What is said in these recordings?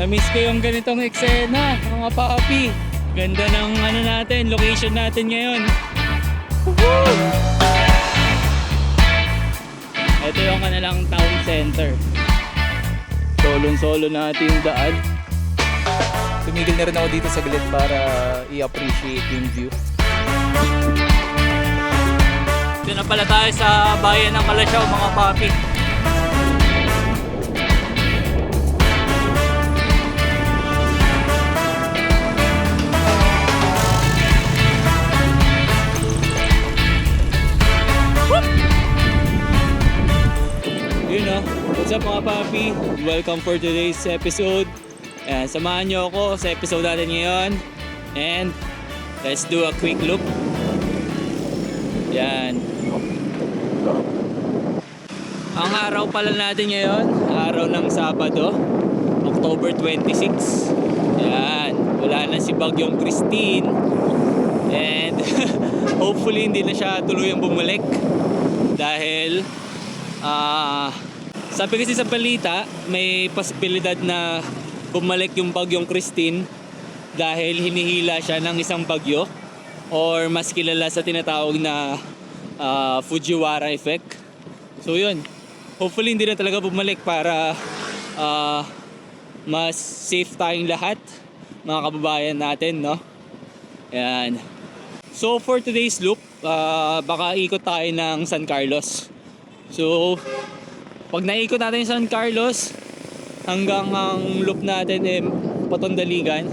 Na-miss ko yung ganitong eksena, mga papi. Ganda ng ano natin, location natin ngayon. Woohoo! Ito yung kanilang town center. Solong-solo natin yung daan. Tumigil na rin ako dito sa gilid para i-appreciate yung view. Dito na pala tayo sa bayan ng Kalasyaw, mga papi. What's up mga papi? Welcome for today's episode. Ayan, samahan nyo ako sa episode natin ngayon. And let's do a quick look. Yan. Ang araw pala natin ngayon, araw ng Sabado, October 26. Yan. Wala na si Bagyong Christine. And hopefully hindi na siya tuluyang bumalik. Dahil ah sabi kasi sa balita, may posibilidad na bumalik yung Bagyong Christine dahil hinihila siya ng isang bagyo or mas kilala sa tinatawag na ah, Fujiwara effect. So yun, hopefully hindi na talaga bumalik para ah, mas safe tayong lahat, mga kababayan natin, no? Yan. So for today's loop, ah, baka ikot tayo ng San Carlos. So, pag naikot natin San Carlos, hanggang ang loop natin eh, Patondaligan,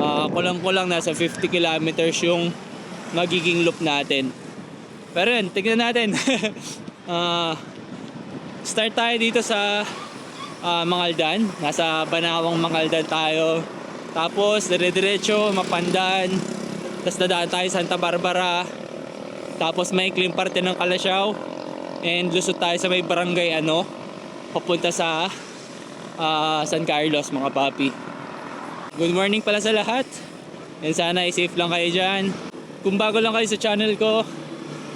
ah kulang-kulang nasa 50 kilometers yung magiging loop natin. Pero yun, tignan natin. Ah, start tayo dito sa ah, Mangaldan. Nasa Banawang Mangaldan tayo. Tapos, dire-diretso, Mapandan. Tapos dadaan tayo Santa Barbara. Tapos may ikling parte ng Kalasyaw. And lusot tayo sa may barangay ano, papunta sa ah, San Carlos mga papi. Good morning pala sa lahat. And sana ay safe lang kayo dyan. Kung bago lang kayo sa channel ko,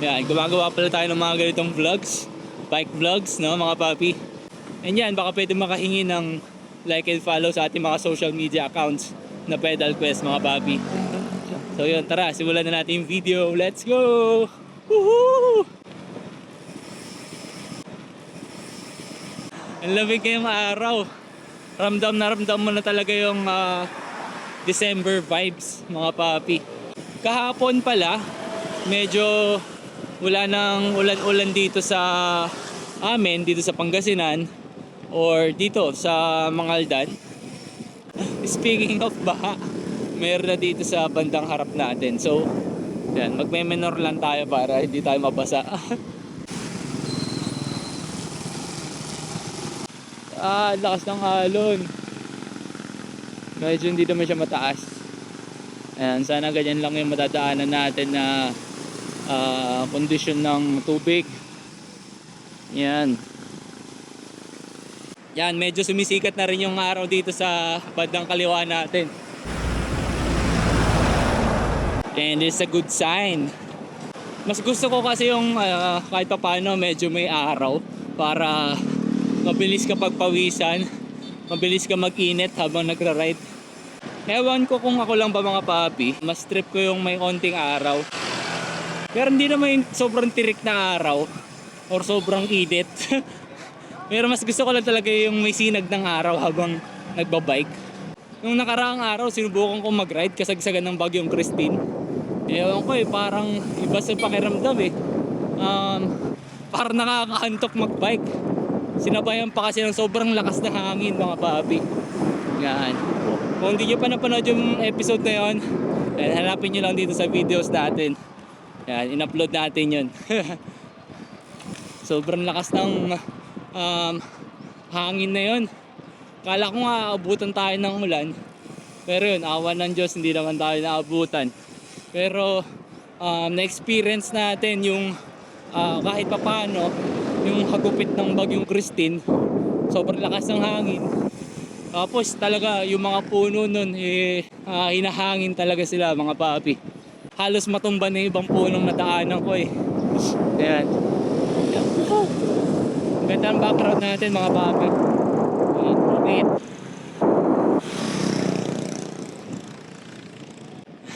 yan, gumagawa pala tayo ng mga ganitong vlogs. Bike vlogs, no mga papi. And yan, baka pwede makahingi ng like and follow sa ating mga social media accounts na Pedal Quest mga papi. So yun, tara, simulan na natin yung video. Let's go! Woohoo! Ang lamig ngayong araw. Ramdam na ramdam mo na talaga yung ah, December vibes, mga papi. Kahapon pala, medyo wala nang ulan-ulan dito sa amin, dito sa Pangasinan, or dito sa Mangaldan. Speaking of baha, meron na dito sa bandang harap natin. So, yan, magme-menor lang tayo para hindi tayo mabasa. Ah, lakas ng alon. Medyo hindi naman siya mataas. Ayan, sana ganyan lang yung matadaanan natin na ah, kondisyon ng tubig. Yan. Yan, medyo sumisikat na rin yung araw dito sa bandang kaliwa natin. And it's a good sign. Mas gusto ko kasi yung ah, kahit pa paano medyo may araw para mabilis ka pagpawisan, mabilis ka mag-init habang nagra-ride. Ewan ko kung ako lang ba mga papi, mas trip ko yung may onting araw. Pero hindi naman sobrang tirik na araw or sobrang init. Pero mas gusto ko lang talaga yung may sinag ng araw habang nagbabike. Nung nakaraang araw, sinubukan ko mag-ride kasagsagan ng bagyong Christine. Ewan ko eh, parang iba sa pakiramdam eh. Um, parang nakakaantok mag-bike. Sinabayan pa kasi ng sobrang lakas ng hangin mga papi. Yan. Kung hindi nyo pa napanood yung episode na yun, yan, hanapin nyo lang dito sa videos natin. Yan, in-upload natin yun. sobrang lakas ng um, hangin na yun. Kala ko nga abutan tayo ng ulan. Pero yun, awan ng Diyos, hindi naman tayo naabutan. Pero um, na-experience natin yung ah, kahit papano yung hagupit ng bagyong Christine. Sobrang lakas ng hangin. Tapos talaga yung mga puno nun eh, uh, hinahangin talaga sila mga papi. Halos matumba na ibang punong nataanan ko eh. Ayan. Ganda ang background natin mga papi.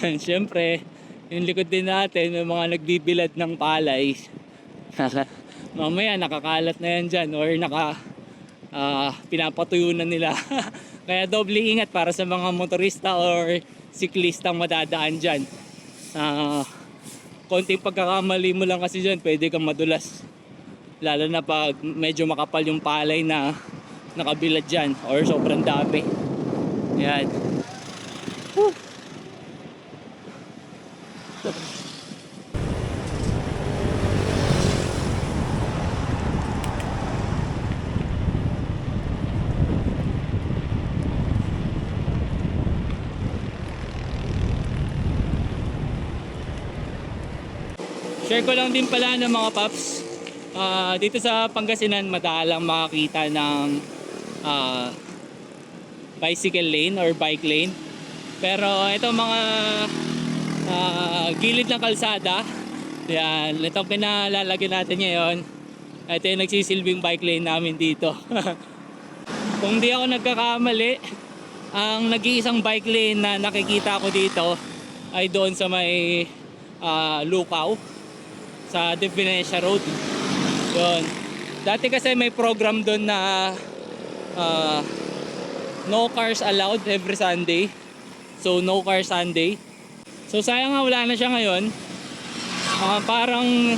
Ayan syempre yung likod din natin may mga nagbibilad ng palay. Mamaya nakakalat na yan dyan or naka ah, pinapatuyo na nila. Kaya doble ingat para sa mga motorista or siklistang madadaan dyan. Ah, konting pagkakamali mo lang kasi dyan, pwede kang madulas. Lalo na pag medyo makapal yung palay na nakabilad dyan or sobrang dami. Yan. Whew. Share ko lang din pala ng mga paps. Ah, dito sa Pangasinan, madalang makakita ng ah, bicycle lane or bike lane. Pero ito mga ah, gilid ng kalsada, yan, itong pinalalagyan natin ngayon, ito yung nagsisilbing bike lane namin dito. Kung di ako nagkakamali, ang nag-iisang bike lane na nakikita ko dito ay doon sa may ah, Lukaw sa Divinesia Road. Yun. Dati kasi may program doon na ah, no cars allowed every Sunday. So no car Sunday. So sayang nga wala na siya ngayon. Ah, parang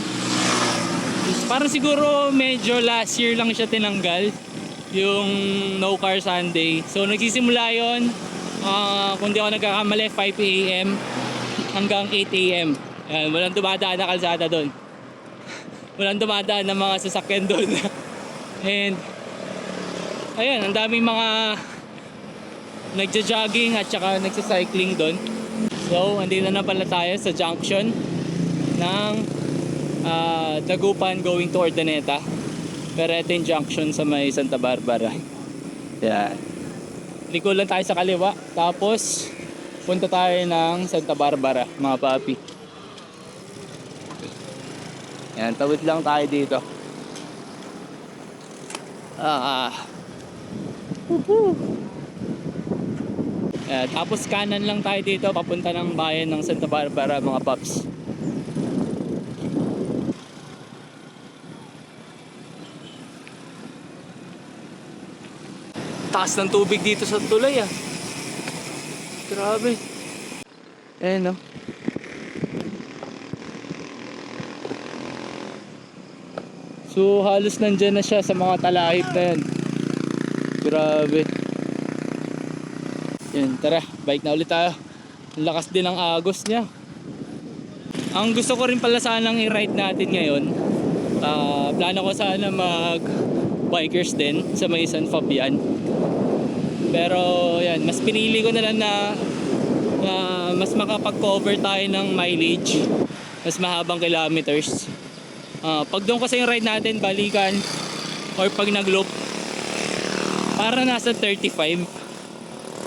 parang siguro medyo last year lang siya tinanggal yung no car Sunday. So nagsisimula yon ah, kung di ako nagkakamali 5 a.m. hanggang 8 a.m. Yan, walang dumadaan na kalsada doon. walang dumadaan na mga sasakyan doon. And ayun, ang daming mga nagja-jogging at saka nagsa-cycling doon. So, andito na pala tayo sa junction ng ah, Dagupan going to Ordaneta. Pero ito yung junction sa may Santa Barbara. Yan. Liko lang tayo sa kaliwa. Tapos, punta tayo ng Santa Barbara, mga papi. Yan, tawid lang tayo dito. Ah. Woohoo. Yan, tapos kanan lang tayo dito papunta ng bayan ng Santa Barbara, mga paps. Taas ng tubig dito sa tulay ah. Grabe. Eh no. So halos nandyan na siya sa mga talahib na yan. Grabe. Yan, tara, bike na ulit tayo. Ang lakas din ng agos niya. Ang gusto ko rin pala sanang i-ride natin ngayon. ah, plano ko sana mag bikers din sa may San Fabian. Pero yan, mas pinili ko na lang na, na mas makapag-cover tayo ng mileage. Mas mahabang kilometers. Ah, pag doon kasi yung ride natin, balikan, or pag nag-loop, para nasa 35.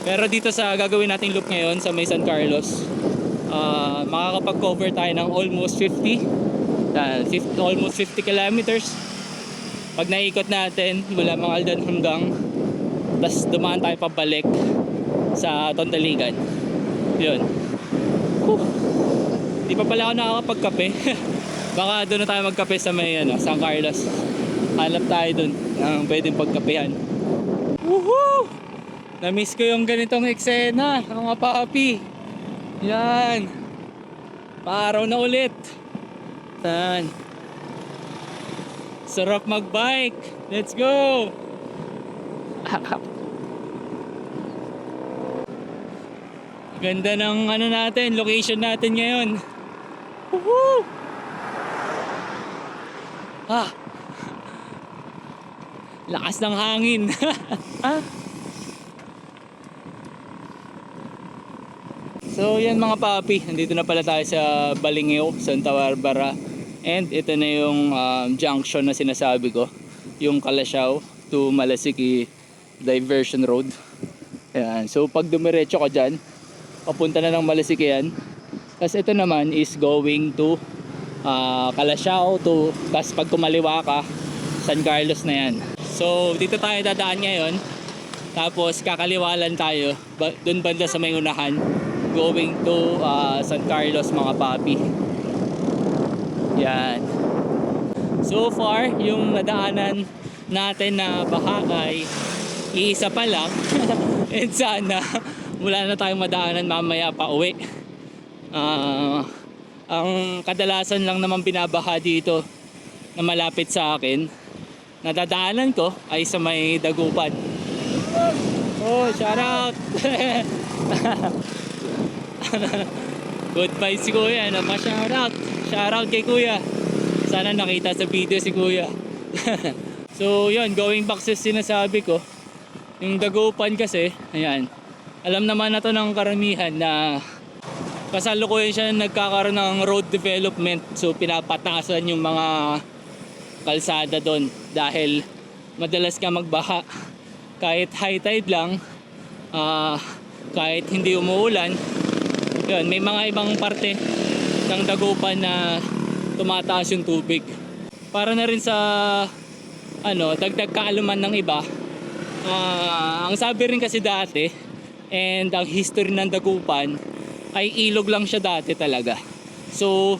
Pero dito sa gagawin nating loop ngayon sa may San Carlos, ah, makakapag-cover tayo ng almost 50. Yan, 50 almost 50 kilometers. Pag naikot natin mula Mangaldan hanggang tapos dumaan tayo pabalik sa Tontaligan. Yun. Whew. Di pa pala ako nakakapagkape. Baka doon na tayo magkape sa may ano, San Carlos. Hanap tayo doon ng pwedeng pagkapehan. Woohoo! Na-miss ko yung ganitong eksena, mga papi. Yan. Paaraw na ulit. Yan. Sarap magbike. Let's go! Ganda ng ano natin, location natin ngayon. Woohoo! Ah. Lakas ng hangin. ah. So yan mga papi, nandito na pala tayo sa Balingeo, Santa Barbara. And ito na yung um, junction na sinasabi ko, yung Kalasyaw to Malasiki Diversion Road. Ayan. So pag dumiretso ka dyan, papunta na ng Malasiki yan. Tapos ito naman is going to uh, Kalasyaw to, tapos pag kumaliwa ka, San Carlos na yan. So dito tayo dadaan ngayon. Tapos kakaliwalan tayo, ba- dun banda sa may unahan going to ah, San Carlos mga papi. Yan. So far, yung nadaanan natin na baha ay iisa pa lang. And sana wala na tayong madaanan mamaya pa uwi. Ah, ang kadalasan lang naman binabaha dito na malapit sa akin, nadadaanan ko ay sa may dagupan. Oh, shout out! Goodbye si Kuya, na shout out. Shout out kay Kuya. Sana nakita sa video si Kuya. so, yun, going back sa sinasabi ko, yung dagupan kasi, ayan, alam naman na to ng karamihan na kasalukuyan siya na nagkakaroon ng road development. So, pinapatasan yung mga kalsada doon dahil madalas ka magbaha kahit high tide lang ah, kahit hindi umuulan yun, may mga ibang parte ng dagupan na tumataas yung tubig para na rin sa ano, dagdag kaalaman ng iba Ah, ang sabi rin kasi dati and ang history ng dagupan ay ilog lang siya dati talaga. So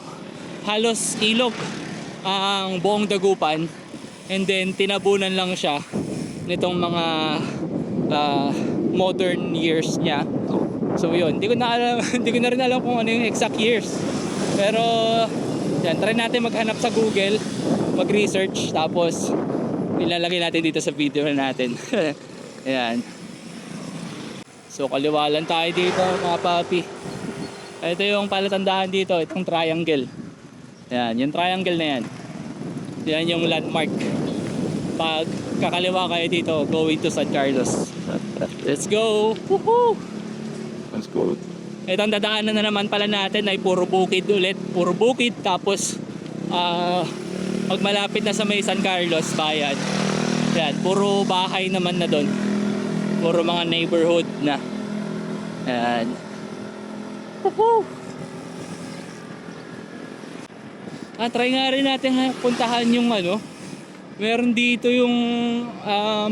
halos ilog ang buong dagupan and then tinabunan lang siya nitong mga ah, modern years niya. So yun. Hindi ko na alam hindi ko na rin alam kung ano yung exact years. Pero yan try natin maghanap sa Google mag research tapos ilalagay natin dito sa video natin. Ayan. So kaliwalan tayo dito mga papi ito yung palatandaan dito itong triangle yan, yung triangle na yan. Yan yung landmark. Pag kakaliwa kayo dito, going to San Carlos. Let's go! Woohoo! Let's go. Itong dadaanan na naman pala natin ay puro bukid ulit. Puro bukid. Tapos, ah pag malapit na sa may San Carlos, bayan. Yan, puro bahay naman na doon. Puro mga neighborhood na. Yan. Woohoo! Ah, try nga rin natin ha, puntahan yung ano. Meron dito yung um,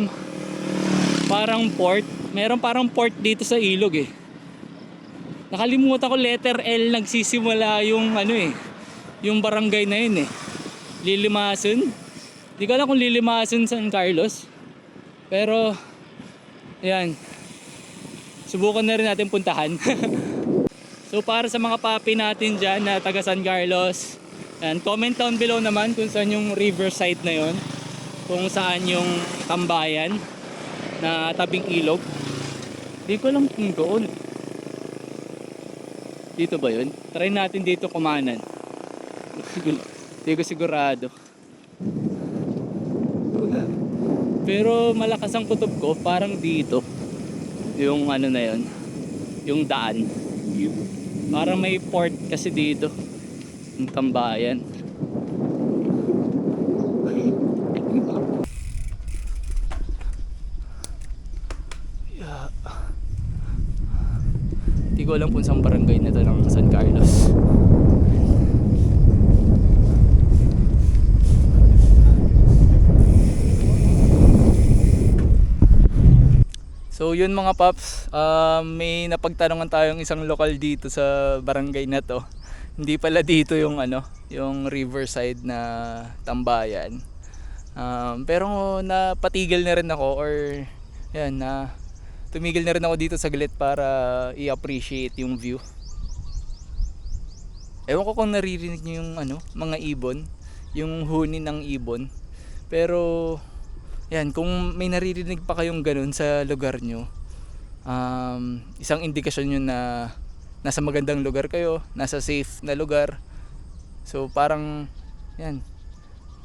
parang port. Meron parang port dito sa ilog eh. Nakalimutan ko letter L nagsisimula yung ano eh. Yung barangay na yun eh. Lilimason. Di ko alam kung Lilimason San Carlos. Pero, yan. Subukan na rin natin puntahan. so para sa mga papi natin dyan na taga San Carlos, yan, comment down below naman kung saan yung riverside na yon kung saan yung tambayan na tabing ilog. Di ko alam kung doon. Dito ba yun? try natin dito kumanan. Di ko sigurado. Pero malakas ang kutob ko parang dito. Yung ano na yon yung daan parang may port kasi dito yung tambayan. Yeah. Hindi ko alam kung saan barangay na to ng San Carlos. So yun mga paps, ah, may napagtanungan tayong isang lokal dito sa barangay na to hindi pala dito yung ano, yung riverside na tambayan. Um, pero napatigil na rin ako or yan na tumigil na rin ako dito saglit para i-appreciate yung view. Ewan ko kung naririnig niyo yung ano, mga ibon, yung huni ng ibon. Pero yan, kung may naririnig pa kayong ganun sa lugar nyo, um, isang indikasyon yun na nasa magandang lugar kayo, nasa safe na lugar. So parang yan,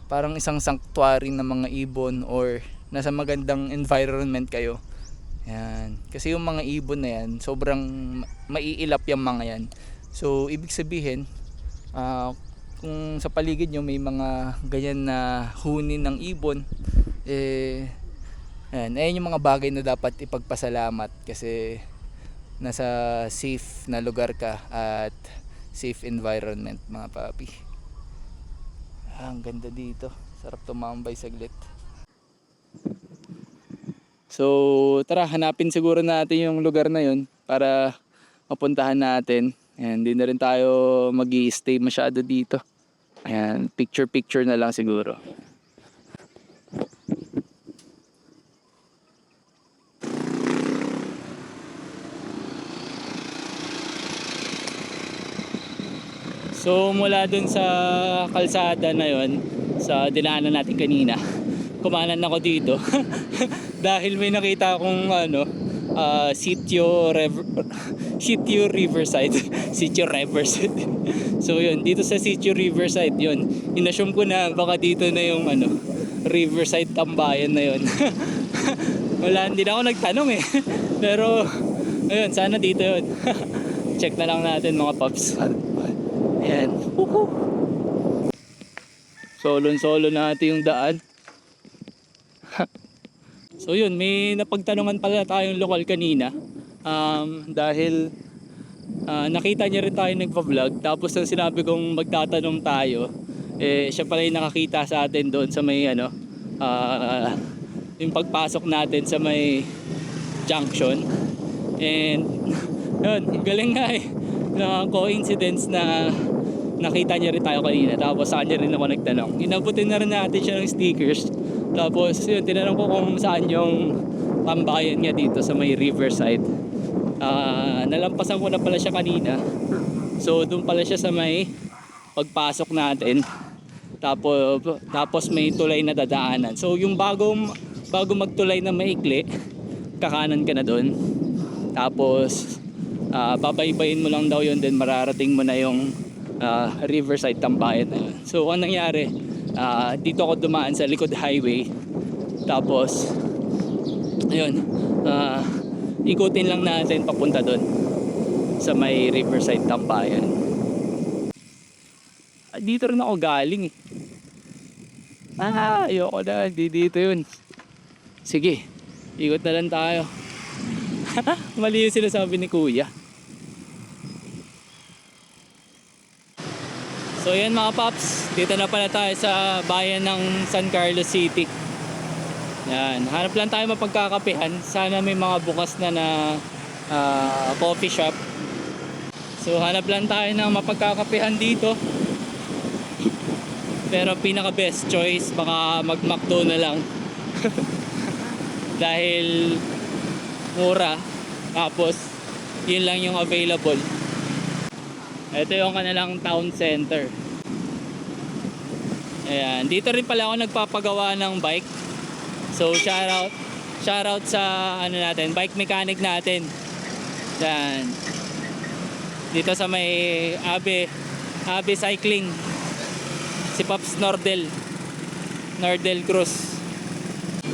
parang isang sanctuary ng mga ibon or nasa magandang environment kayo. Yan. Kasi yung mga ibon na yan, sobrang ma- maiilap yung mga yan. So ibig sabihin, ah, kung sa paligid nyo may mga ganyan na huni ng ibon, eh, yan, ayan yung mga bagay na dapat ipagpasalamat kasi nasa safe na lugar ka at safe environment mga papi ah, ang ganda dito sarap tumambay saglit so tara hanapin siguro natin yung lugar na yun para mapuntahan natin. Ayan, hindi na rin tayo mag stay masyado dito. Ayan, picture-picture na lang siguro. So mula dun sa kalsada na yon sa dinaanan natin kanina, kumanan ako dito. Dahil may nakita akong ano, ah, sitio, Rev- sitio Riverside. sitio Riverside. so yun, dito sa sitio Riverside yun. Inassume ko na baka dito na yung ano, Riverside tambayan na yun. Wala, hindi na ako nagtanong eh. Pero, ayun, sana dito yun. Check na lang natin mga paps. Ayan. Solon-solo natin yung daan. so yun, may napagtanungan pala tayong lokal kanina. Um, dahil ah, nakita niya rin tayo nagpa-vlog. Tapos nang sinabi kong magtatanong tayo, eh, siya pala yung nakakita sa atin doon sa may ano, ah, yung pagpasok natin sa may junction. And yun, galing nga eh. Na coincidence na nakita niya rin tayo kanina. Tapos sa kanya rin ako nagtanong. Inabutin na rin natin siya ng stickers. Tapos yun, tinanong ko kung saan yung tambayan niya dito sa may riverside. Ah, nalampasan ko na pala siya kanina. So doon pala siya sa may pagpasok natin. Tapos tapos may tulay na dadaanan. So yung bagong bago magtulay na maikli, kakanan ka na doon. Tapos ah, babaybayin mo lang daw yun then mararating mo na yung ah, Riverside Tambayan na yun. So ang nangyari, ah, dito ako dumaan sa likod highway. Tapos ayun, ah, ikutin lang natin papunta doon sa may Riverside Tambayan. Ah, Dito rin ako galing eh. Ah, ayoko na. Di dito yun. Sige, ikot na lang tayo. Mali yung sinasabi ni Kuya. So yan mga paps, dito na pala tayo sa bayan ng San Carlos City. Yan, hanap lang tayo mapagkakapehan. Sana may mga bukas na na ah, coffee shop. So hanap lang tayo ng mapagkakapehan dito. Pero pinaka best choice baka mag McDo na lang. Dahil mura. Tapos yun lang yung available. Ito yung kanilang town center. Ayan, dito rin pala ako nagpapagawa ng bike. So shout out shout out sa ano natin, bike mechanic natin. Yan. Dito sa may Abe Abe Cycling. Si Pops Nordel. Nordel Cruz.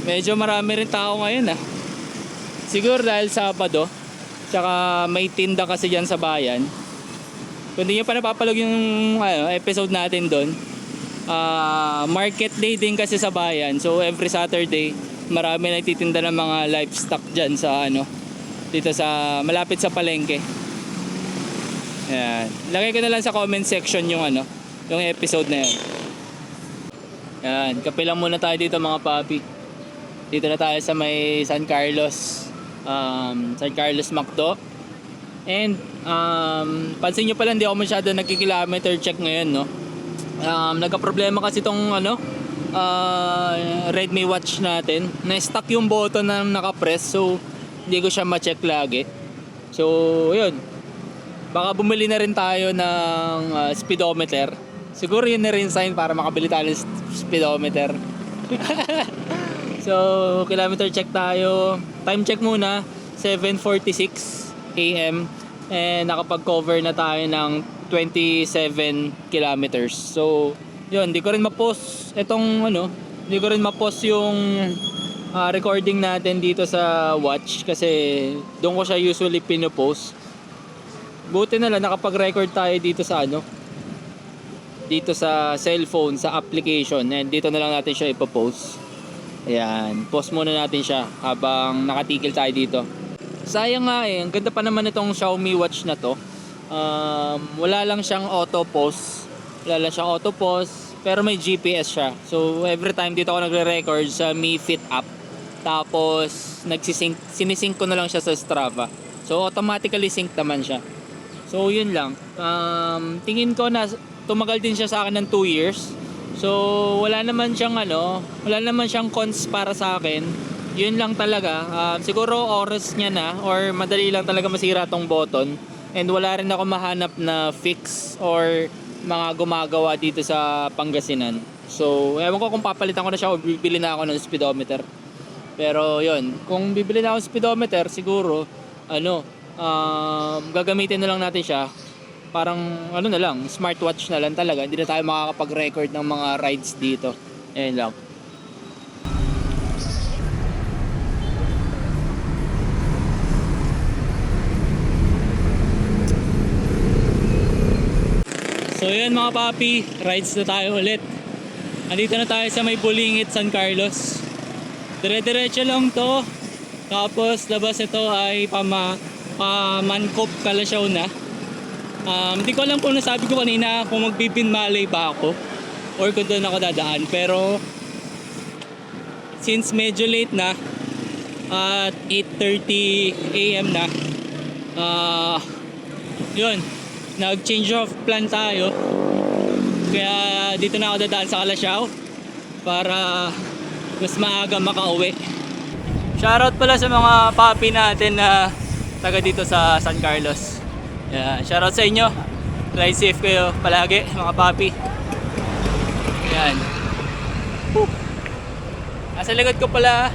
Medyo marami rin tao ngayon ah. Siguro dahil Sabado. Tsaka may tinda kasi dyan sa bayan. Kung di nyo pa napapalog yung ano, episode natin doon. ah market day din kasi sa bayan. So every Saturday, marami nagtitinda ng mga livestock dyan sa ano, dito sa malapit sa palengke. Ayan. Lagay ko na lang sa comment section yung ano, yung episode na yun. Ayan, kape lang muna tayo dito mga papi. Dito na tayo sa may San Carlos, um, San Carlos Macdo. And um, pansin nyo pala hindi ako masyado nagki-kilometer check ngayon, no? Um, nagka-problema kasi tong ano, uh, Redmi watch natin. Na-stuck yung button na naka-press, so hindi ko siya ma-check lagi. So, yun. Baka bumili na rin tayo ng uh, speedometer. Siguro yun na rin sign para makabili tayo ng speedometer. so, kilometer check tayo. Time check muna, 7.46 a.m. And nakapag-cover na tayo ng 27 kilometers. So, yun, di ko rin ma-post itong ano, di ko rin ma-post yung ah, recording natin dito sa watch kasi doon ko siya usually pinopost. Buti na lang nakapag-record tayo dito sa ano, dito sa cellphone, sa application. And dito na lang natin siya ipopost. Ayan, post muna natin siya habang nakatigil tayo dito. Sayang nga eh, ang ganda pa naman itong Xiaomi watch na to. Um, wala lang siyang auto pause. Wala lang siyang auto pause, pero may GPS siya. So every time dito ako nagre-record sa Mi Fit app. Tapos nagsisync sinisync ko na lang siya sa Strava. So automatically sync naman siya. So yun lang. Um, tingin ko na tumagal din siya sa akin ng 2 years. So wala naman siyang ano, wala naman siyang cons para sa akin. Yun lang talaga. Um, siguro oras niya na or madali lang talaga masira tong button. And wala rin ako mahanap na fix or mga gumagawa dito sa Pangasinan. So, ewan ko kung papalitan ko na siya o bibili na ako ng speedometer. Pero yun, kung bibili na ako ng speedometer, siguro, ano, um, gagamitin na lang natin siya. Parang, ano na lang, smartwatch na lang talaga. Hindi na tayo makakapag-record ng mga rides dito. Ayun lang. So yun papi, rides na tayo ulit. Andito na tayo sa may Bulingit, San Carlos. Dire-diretso lang to. Tapos labas ito ay pama, Pamankop, Kalasyaw na. Um, hindi ko alam kung nasabi ko kanina kung magbibin malay ba ako or kung doon ako dadaan. Pero since medyo late na at 8.30 a.m. na ah yun nag-change of plan tayo kaya dito na ako dadaan sa Kalasyaw para mas maaga makauwi. Shoutout pala sa mga papi natin na taga dito sa San Carlos. Yeah, shoutout sa inyo. Ride safe kayo palagi mga papi. Yan. Whew. nasa likod ko pala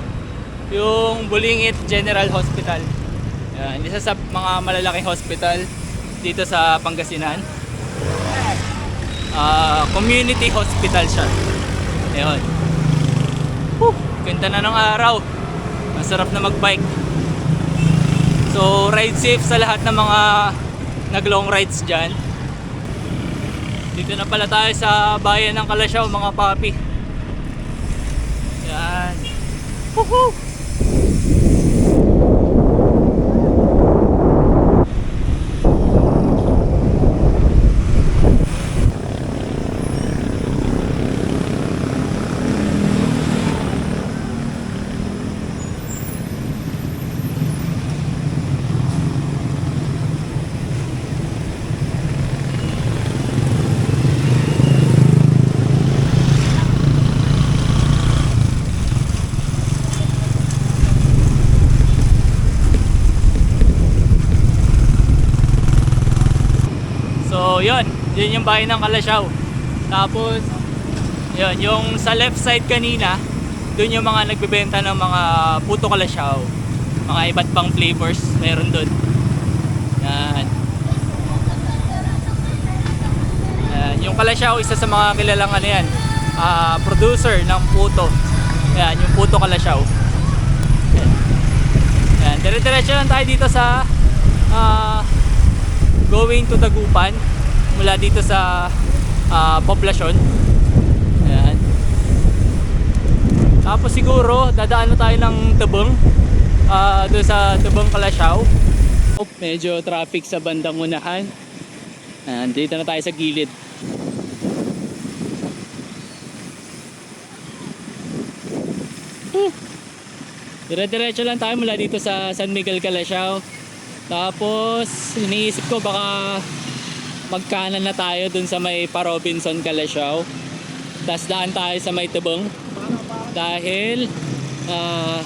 yung Bulingit General Hospital. Yan, isa sa mga malalaking hospital dito sa Pangasinan. Ah, community hospital siya. Ayun. Whew, ganda na ng araw. Masarap na magbike. So, ride safe sa lahat ng mga nag-long rides dyan. Dito na pala tayo sa bayan ng Kalasyaw, mga papi. Yan. Woohoo! So, yun. Yung bahay ng Kalasyaw. Tapos, yun. Yung sa left side kanina, dun yung mga nagbebenta ng mga puto Kalasyaw. Mga iba't pang flavors. Meron dun. Yan. Yan. Yung Kalasyaw, isa sa mga kilalang ano yan, ah, producer ng puto. Yan, yung puto Kalasyaw. Yan. Dire-diretso lang tayo dito sa ah, going to Tagupan mula dito sa ah, poblasyon. Ayan. Tapos siguro dadaan na tayo ng Tabang ah doon sa Tabang Kalasyaw. Oh, medyo traffic sa bandang unahan. Ayan, dito na tayo sa gilid. Dire-diretso lang tayo mula dito sa San Miguel Kalasyaw. Tapos, iniisip ko baka magkanan na tayo dun sa may Parobinson Kalasyaw. Tapos daan tayo sa may Tubong. Dahil, ah,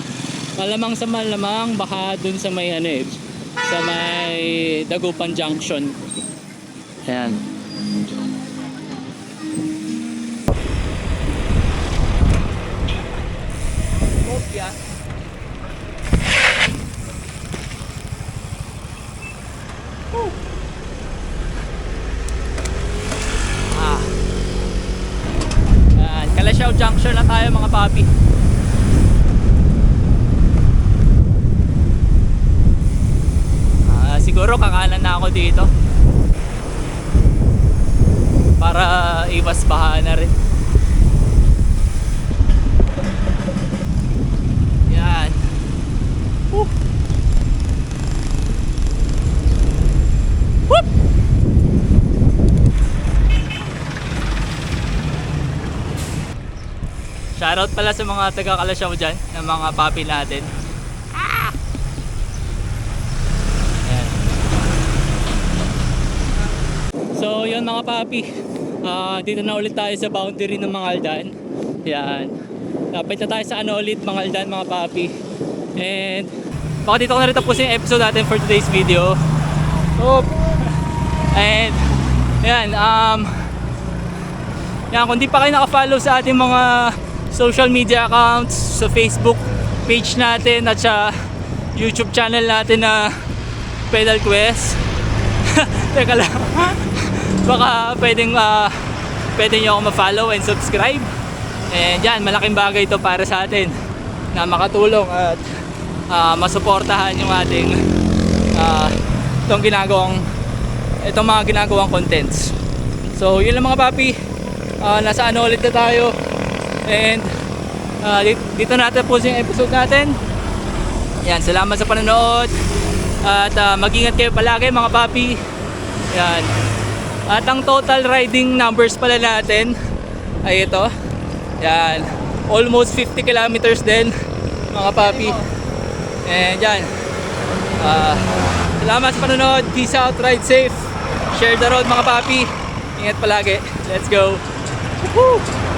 malamang sa malamang, baka dun sa may ano eh, sa may Dagupan Junction. Ayan. Kopya. Ah. Ayan, Kalasyaw Junction na tayo mga papi. Ah, siguro kakanan na ako dito. Para iwas baha na rin. Yan. Woo. Shoutout pala sa mga taga Kalasyaw dyan, ng mga papi natin. Ah! So yun mga papi, uh, dito na ulit tayo sa boundary ng mga aldan. Yan. Lapit na tayo sa ano ulit mga aldan mga papi. And baka dito ko na rin tapusin yung episode natin for today's video. Oop. And yan, um, yan, kung di pa kayo nakafollow sa ating mga social media accounts, sa Facebook page natin at sa YouTube channel natin na Pedal Quest. Teka lang. Baka pwedeng uh, pwede nyo ako ma-follow and subscribe. And yan, malaking bagay ito para sa atin na makatulong at ah, masuportahan yung ating ah, itong ginagawang itong mga ginagawang contents. So, yun lang mga papi. Ah, nasa ano ulit na tayo. And ah, dito, natin po yung episode natin. Yan, salamat sa panonood. At ah, mag-ingat kayo palagi mga papi. Yan. At ang total riding numbers pala natin ay ito. Yan. Almost 50 kilometers din mga papi. And yan. Ah, salamat sa panonood. Peace out, ride safe. Share the road mga papi. Ingat palagi. Let's go. Woo!